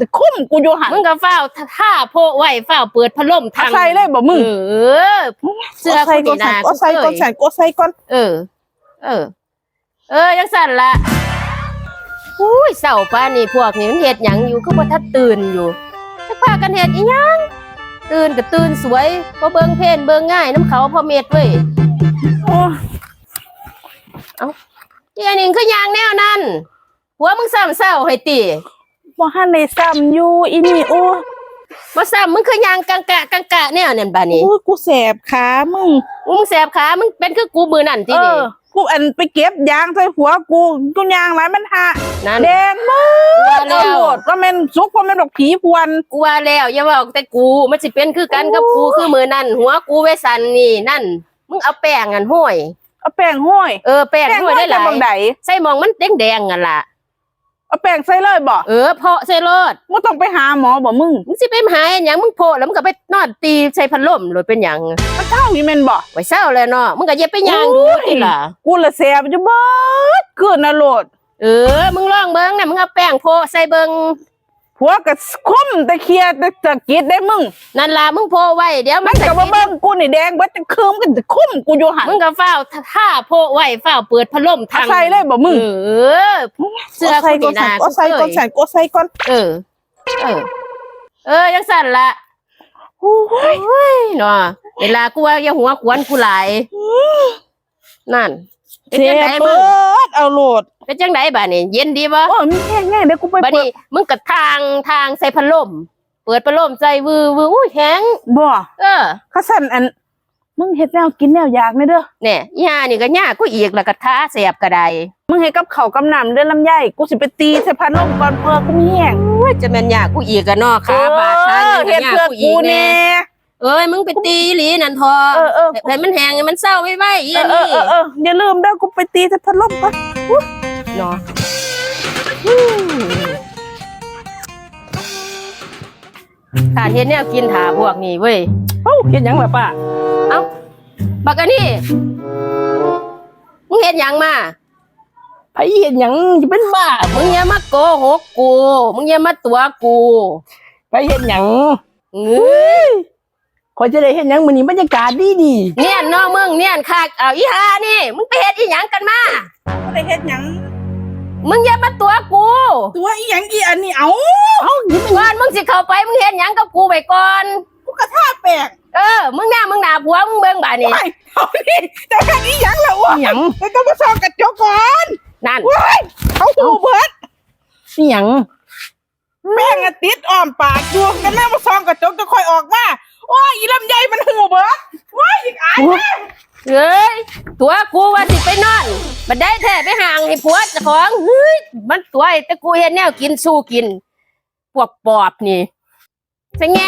จะคุ้มกูอยู่หันมึงก็เฝ้าท่าโพไว้เฝ้าเปิดพัดลมทางใส่เลยบ่มึงเออเสื้อคนดีนะก็ใส่ก่อนกูเคยใส่ก็ใส่ก่อนเออ เออ เออยังสั่นละอุ้ยเสาป้านี่พวกนี้มันเฮ็ดหยังอยู่ก็บ่ทัดตื่นอยู่จักพากันเฮ็ดอีหยังตื่นก็ตื่นสวยบ่เบิ่งเพลนเบิ่งง่ายน้ำเขาพอเม็ดเว้ยโอ้าอีอันนี้คือยางแนวนั้นหัวมึงซ้ำเศร้าให้ติ บ่หันในซ้ำอยู่อีนี่โอ้บ่ซ้ำมึงคือยางกังกะกังกะแนวนั่นบาดนี้โอ้ยกูแสบขามึงมึงแสบขามึงเป็นคือกูมือนั่นติเอนี่ อกูอันไปเก็บยางใส่หัวกูกูยางหลายมันหานั่นแดงมากว่าแล้เอาโหลวดว่าแม่นสุกว่าแม่นดอกผีพวนกูว่าแล้วอย่าบอกแต่กูมันสิเป็นคือกันกับกูคือมือนั่นหัวกูไว้สั่นนี่นั่น มึงเอาแป้งอันห้อยเอาแป้งห้อยเออแป้งห้อยได้หลาแป้งห้อยจะบังใดยใส่หมองมันแดงแดงๆกันล่ะ เอาแป้งใส่เลยบ่เออเพาะใส่รถบ่ต้องไปหาหมอบ่มึงมึงสิไปหายหยังมึงโพะแล้วมึงก็ไปนอนตีใส่พัดลมเลยเป็นหยังมันเท่าอีแม่นบ่ไว้เศร้าเลยเนาะมึงก็อย่าไปย่างดูโอ้ยติล่ะ กูละแสบอยู่เบิดเกินน่ะโหลด เออ มึงลองเบิ่งนะมึงเอาแป้งโพะใส่เบิ่ง ผัวก็คมตะเคียตะตะกิดได้มึงนั่นล่ะมึงโพะไว้เดี๋ยวมัมันนก็บ่เบิ่งกูนี่แดงเบิดจะคืมกันจะคุ้มกูอยู่หันมึงก็เฝ้าท่าโพะไว้เฝ้าเปิดพัดลมทางใส่เลยบ่มึงเออ เสื้อใส่คนก่อนี่นนะก็ใส่กูก่อนเคย ใส่ก็ใส่ก่อนเออ เออ เออยังสั่นละโอ้ยเฮ้ยเนาะเวลากูว่าอย่าหัวขวนกูหลายนั่นเป็นเสีจังยไดมึเบิงดเอาโหลด เป็นจังไดบ้านี่เย็นดีบ่โอ้ยมีแค่แง่เดี๋ยวกูไปบัดเปินี้ดมึงก็ทางทางใส่พัดลม เปิดพัดลมใส่วือวืออุ้ยแข็งบ่เออข้าสั่นอัน มึงเฮ็ดแนวกินแนวอยากนี่เด้อเนี่ยอีห่านี่ก็ยากกูอีกแล้วก็ท้าเสียบก็ได้มึงเฮ็ดกับข้าวกับน้ำเด้อลำไยกูสิไปตีใส่พัดลมก่อนเพื่อกูมีแห้งอุ้ยจะแม่นยากกูอีกอะเนาะขาบาดขาเออยังเฮ็ดยากเพื่อกูอีกูกแน่แน่ เอ้ยมึงไปตีอีหลีนั่นทอเออเออ ให้มันแห้งให้มันเศร้าไว้ไว้อีเออัอนเอนี้อเออเอออย่าลืมเด้อกูไปตีใส่พัดลมก่อน เนาะขาดเฮ็ดแนวกินถาพวกนี้เว้ยเอ้าเฮ็ดหยังล่ะป้าเอ้าบักอันนี่มึงเฮ็ดหยังมาไผเฮ็ดหยังจะเป็นบ้ามึงอย่ามาโกหกกู มึงอย่ามาตัวกูไผเฮ็ดหยังเอ้ยขอยจะได้เฮ็ดหยังมื้อนี้บรรยากาศดีดีเนี่ยน้องมึงเนี่ยคักเอาอีหานี่ มึงไปเฮ็ดอีหยังกันมาบ่ได้เฮ็ดหยัง มึงอย่ามาตัวกูตัวอีหยังอีอันนี้เอ้าเอ้านี่มันก่อนมึงสิเข้าไปมึงเฮ็ดหยังกับกูไปก่อน กูกระทาแปลกเออ มึงหน้ามึงหน้าผัวมึงเบิ่งบาดนี้ไปเอานี่จะเฮ็ดอีหยังล่ะวะอีหยังแล้วก็มาส่องกระจกก่อนนั่นว้ายเขาหูเบิดอีหยังแม่งอะติดอ้อมปากอยู่กันแม่มาส่องกระจกจะค่อยออกมาโอ้ยอีลำไยมันหูเบิดว้ายอีกอายแม่เฮ้ย ตัวกูว่าสิไปนอนมันได้แท้ไปห่างให้ผัวเจ้าของเฮ้ยมันตัวไอ้แต่กูเฮ็นแนวกินสู้กิน พวกปอบนี่ใช่ไง